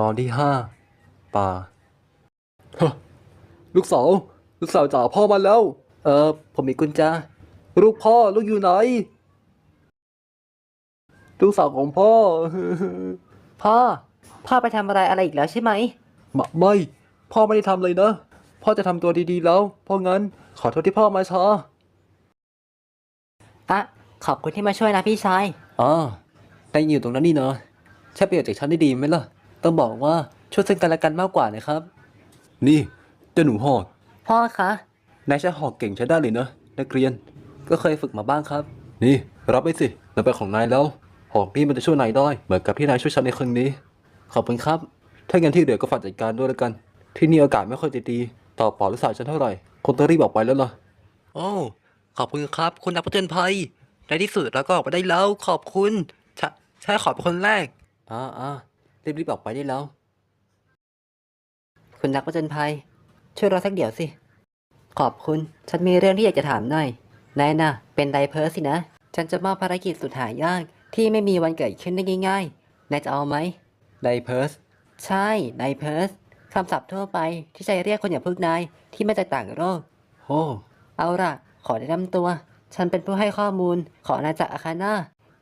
ตอนที่ห้าป่าฮะลูกสาวลูกสาวจ๋าพ่อมาแล้ว เออผมมีกุญแจลูกพ่อลูกอยู่ไหน ลูกสาวของพ่อ พ่อ พ่อไปทำอะไรอะไรอีกแล้วใช่ไหมไม่ไม่ พ่อไม่ได้ทำเลยนะ พ่อจะทำตัวดีๆแล้ว เพราะงั้นขอโทษที่พ่อมาช้าอะขอบคุณที่มาช่วยนะพี่ชายอ๋อแต่อยู่ตรงนั้นนี่เนาะใช่ประโยชน์จากฉันได้ดีไหมล่ะ ต้องบอกว่าช่วยซึ่งกันและกันมากกว่านะครับ นี่เจ้าหนูหอกพ่อคะนายใช้หอกเก่งใช้ได้เลยนะนักเรียนก็เคยฝึกมาบ้างครับ นี่รับไปสิมันเป็นของนายแล้วหอกนี่มันจะช่วยนายได้เหมือนกับที่นายช่วยฉันในครั้งนี้ ขอบคุณครับ ถ้างั้นที่เหลือก็ฝากจัดการด้วยแล้วกัน ที่นี่อากาศไม่ค่อยจะดีต่อปอดและสายฉันเท่าไหร่คงต้องรีบออกไปแล้วล่ะโอ้ขอบคุณครับ คุณนักผจญภัยในที่สุดเราก็ออกมาได้แล้วขอบคุณใช่ใช่ขอเป็นคนแรกอ่าอ่า รีบรีบออกไปได้แล้ว คุณนักผจญภัย ช่วยรอสักเดี๋ยวสิ ขอบคุณ ฉันมีเรื่องที่อยากจะถามหน่อยนายน่ะ เป็นไดเพอร์สินะ ฉันจะมอบภารกิจสุดหายาก ที่ไม่มีวันเกิดขึ้นได้ง่ายๆนายจะเอาไหมไดเพิร์สใช่ไดเพอร์สคำศัพท์ทั่วไปที่ใช้เรียกคนอย่างพวกนายที่มาจากต่างโลกโอ้เอาล่ะ ขอแนะนำตัว ฉันเป็นผู้ให้ข้อมูล ของอาณาจักรอาคาน่า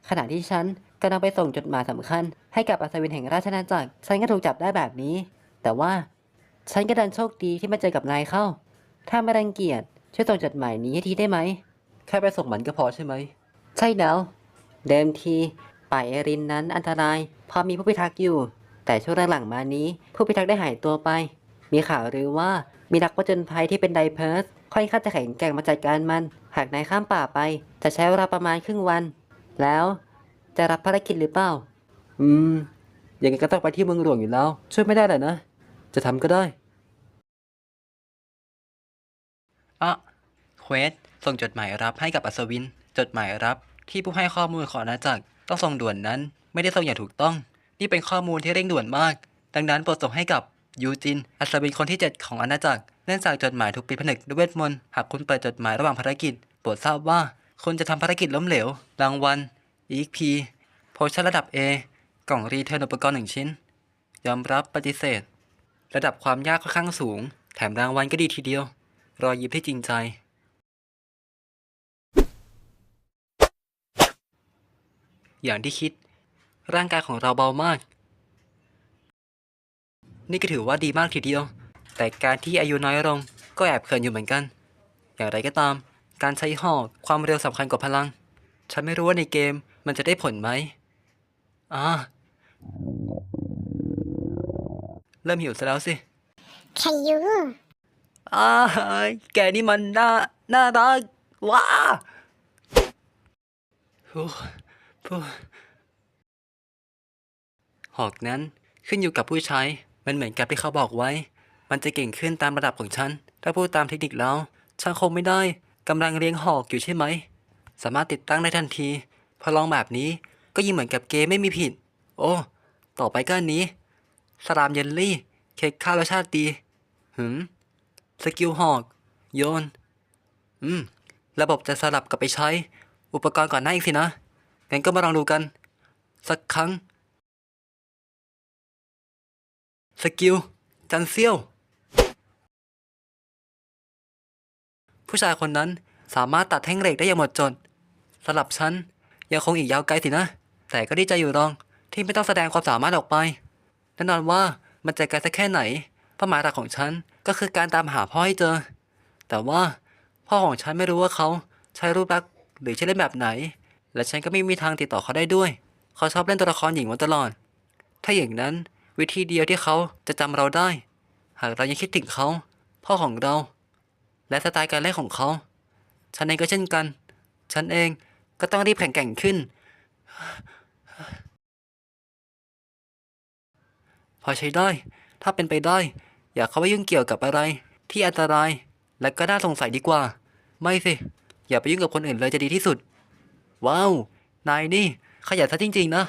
ขณะที่ฉัน กำลังไปส่งจดหมายสำคัญ ให้กับอัศวินแห่งราชอาจักร ฉันก็ถูกจับได้แบบนี้ แต่ว่า ฉันก็ดันโชคดีที่มาเจอกับนายเข้า ถ้าไม่รังเกียจช่วยส่งจดหมายนี้ให้ทีได้ไหม แค่ไปส่งมันก็พอใช่ไหม ใช่แล้ว เดิมทีป่าเอรินนั้นอันตราย พอมีผู้พิทักษ์อยู่ แต่ช่วงหลังๆมานี้ ผู้พิทักษ์ได้หายตัวไป มีข่าวหรือว่ามีนักผจญภัยที่เป็นไดเพิร์สค่อยข้าจะแข็งแกร่งมาจัดการมัน หากนายข้ามป่าไป จะใช้เวลาประมาณครึ่งวัน แล้ว จะรับภารกิจหรือเปล่า อืม ยังไงก็ต้องไปที่เมืองหลวงอยู่แล้ว ช่วยไม่ได้แหละนะ จะทำก็ได้ อะเควสส่งจดหมายรับให้กับอัศวิน จดหมายรับที่ผู้ให้ข้อมูลของอาณาจักรต้องส่งด่วนนั้น ไม่ได้ส่งอย่างถูกต้อง นี่เป็นข้อมูลที่เร่งด่วนมาก ดังนั้นโปรดส่งให้กับยูจิน อัศวินคนที่ 7 ของอาณาจักร เนื่องจากจดหมายถูกปิดผนึกด้วยเวทมนต์ หากคุณเปิดจดหมายระหว่างภารกิจ โปรดทราบว่าคุณจะทำภารกิจล้มเหลว รางวัล EXP โพชั่นระดับ A กล่องรีเทิร์นอุปกรณ์หนึ่งชิ้น ยอมรับปฏิเสธ ระดับความยากค่อนข้างสูง แถมรางวัลก็ดีทีเดียว รอยยิ้มที่จริงใจ อย่างที่คิด ร่างกายของเราเบามาก นี่ก็ถือว่าดีมากทีเดียว แต่การที่อายุน้อยลงก็แอบเขินอยู่เหมือนกัน อย่างไรก็ตาม การใช้หอกความเร็วสำคัญกว่าพลัง ฉันไม่รู้ว่าในเกม มันจะได้ผลไหมอ่าเริ่มหิวซะแล้วสิขยูอ้ายแกนี่มันน่าน่ารักว้าโอ้ผู้หอกนั้นขึ้นอยู่กับผู้ใช้ มันเหมือนกับที่เขาบอกไว้ มันจะเก่งขึ้นตามระดับของฉัน ถ้าพูดตามเทคนิคแล้ว ฉันคงไม่ได้กำลังเลี้ยงหอกอยู่ใช่ไหม สามารถติดตั้งได้ทันที พอลองแบบนี้ก็ยิ่งเหมือนกับเกมไม่มีผิด โอ้ ต่อไปก็อันนี้ สลามเยลลี่ เค้กข้าวรสชาติดีหืม สกิลหอก โยน อืม ระบบจะสลับกลับไปใช้ อุปกรณ์ก่อนหน้าอีกสินะ งั้นก็มาลองดูกัน สักครั้ง สกิล จันเซียว ผู้ชายคนนั้นสามารถตัดแท่งเหล็กได้อย่างหมดจดสลับฉัน ยังคงอีกยาวไกลสินะ แต่ก็ดีใจอยู่รอง ที่ไม่ต้องแสดงความสามารถออกไปแน่นอนว่ามันจะไกลสักแค่ไหนเป้าหมายหลักของฉันก็คือการตามหาพ่อให้เจอ แต่ว่าพ่อของฉันไม่รู้ว่าเขาใช้รูปลักษณ์หรือใช้เล่นแบบไหน และฉันก็ไม่มีทางติดต่อเขาได้ด้วย เขาชอบเล่นตัวละครหญิงมาตลอด ถ้าอย่างนั้นวิธีเดียวที่เขาจะจำเราได้ หากเรายังคิดถึงเขา พ่อของเรา และสไตล์การเล่นของเขา ฉันเองก็เช่นกัน ฉันเอง ก็ต้องรีบแข็งแกร่งขึ้น พอใช้ได้ ถ้าเป็นไปได้ อย่าเข้าไปยุ่งเกี่ยวกับอะไร ที่อันตราย และก็น่าสงสัยดีกว่า ไม่สิ อย่าไปยุ่งกับคนอื่นเลยจะดีที่สุด ว้าว นายนี่ ขยันซะจริง ๆ นะ